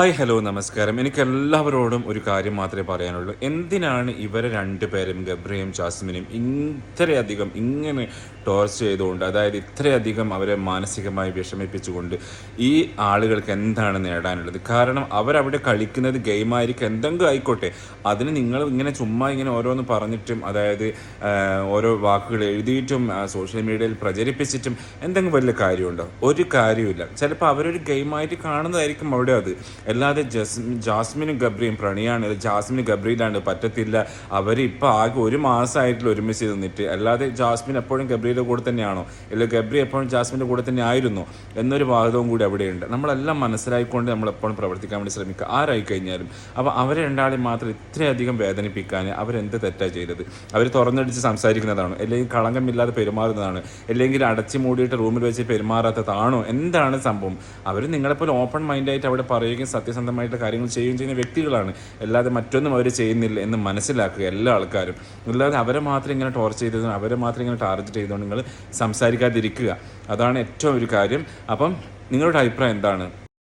Hi hello നമസ്കാരം. എനിക്ക് എല്ലാവരോടും ഒരു കാര്യം മാത്രമേ പറയാനുള്ളൂ. എന്തിനാണ് ഇവരെ രണ്ടുപേരും ഗബ്രയും ജാസ്മിനും ഇത്രയധികം ഇങ്ങനെ ടോർച്ച് ചെയ്തുകൊണ്ട് അതായത് ഇത്രയധികം അവരെ മാനസികമായി വിഷമിപ്പിച്ചുകൊണ്ട് ഈ ആളുകൾക്ക് എന്താണ് നേടാനുള്ളത്? കാരണം അവരവിടെ കളിക്കുന്നത് ഗെയിമായിരിക്കും എന്തെങ്കിലും ആയിക്കോട്ടെ. അതിന് നിങ്ങൾ ഇങ്ങനെ ചുമ്മാ ഇങ്ങനെ ഓരോന്ന് പറഞ്ഞിട്ടും അതായത് ഓരോ വാക്കുകൾ എഴുതിയിട്ടും സോഷ്യൽ മീഡിയയിൽ പ്രചരിപ്പിച്ചിട്ടും എന്തെങ്കിലും വലിയ കാര്യമുണ്ടോ? ഒരു കാര്യമില്ല ചിലപ്പോൾ അവരൊരു ഗെയിമായിട്ട് കാണുന്നതായിരിക്കും അവിടെ അത്. അല്ലാതെ ജസ് ജാസ്മിനും ഗബ്രിയും ജാസ്മിൻ ജാസ്മിനും ഗബ്രിയിലാണ് പറ്റത്തില്ല. അവർ ആകെ ഒരു മാസമായിട്ടുള്ള ഒരുമിച്ച് നിന്നിട്ട്. അല്ലാതെ ജാസ്മിൻ എപ്പോഴും ഗബ്രിയുടെ കൂടെ തന്നെയാണോ? അല്ലെ ഗബ്രി എപ്പോഴും ജാസ്മിന്റെ കൂടെ തന്നെ ആയിരുന്നു എന്നൊരു വാദവും കൂടി അവിടെയുണ്ട്. നമ്മളെല്ലാം മനസ്സിലായിക്കൊണ്ട് നമ്മൾ എപ്പോഴും പ്രവർത്തിക്കാൻ വേണ്ടി ശ്രമിക്കുക. ആരായി കഴിഞ്ഞാലും. അപ്പോൾ അവരെ രണ്ടാളെയും മാത്രം ഇത്രയധികം വേദനിപ്പിക്കാൻ അവരെന്ത് തെറ്റാണ് ചെയ്തത്? അവർ തുറന്നടിച്ച് സംസാരിക്കുന്നതാണ്? അല്ലെങ്കിൽ കളങ്കമില്ലാതെ പെരുമാറുന്നതാണ്? അല്ലെങ്കിൽ അടച്ചു മൂടിയിട്ട് റൂമിൽ വെച്ച് പെരുമാറാത്തതാണോ? എന്താണ് സംഭവം? അവർ നിങ്ങളെപ്പോലെ ഓപ്പൺ മൈൻഡായിട്ട് അവിടെ പറയുകയും സത്യസന്ധമായിട്ട് കാര്യങ്ങൾ ചെയ്യുകയും ചെയ്യുന്ന വ്യക്തികളാണ്. അല്ലാതെ മറ്റൊന്നും അവർ ചെയ്യുന്നില്ല എന്ന് മനസ്സിലാക്കുക എല്ലാ ആൾക്കാരും. അല്ലാതെ അവരെ മാത്രം ഇങ്ങനെ ടോർച്ച് ചെയ്തത് അവരെ മാത്രം ഇങ്ങനെ ടാർഗറ്റ് ചെയ്തുകൊണ്ട് നിങ്ങൾ സംസാരിക്കാതിരിക്കുക. അതാണ് ഏറ്റവും ഒരു കാര്യം. അപ്പം നിങ്ങളുടെ അഭിപ്രായം എന്താണ്?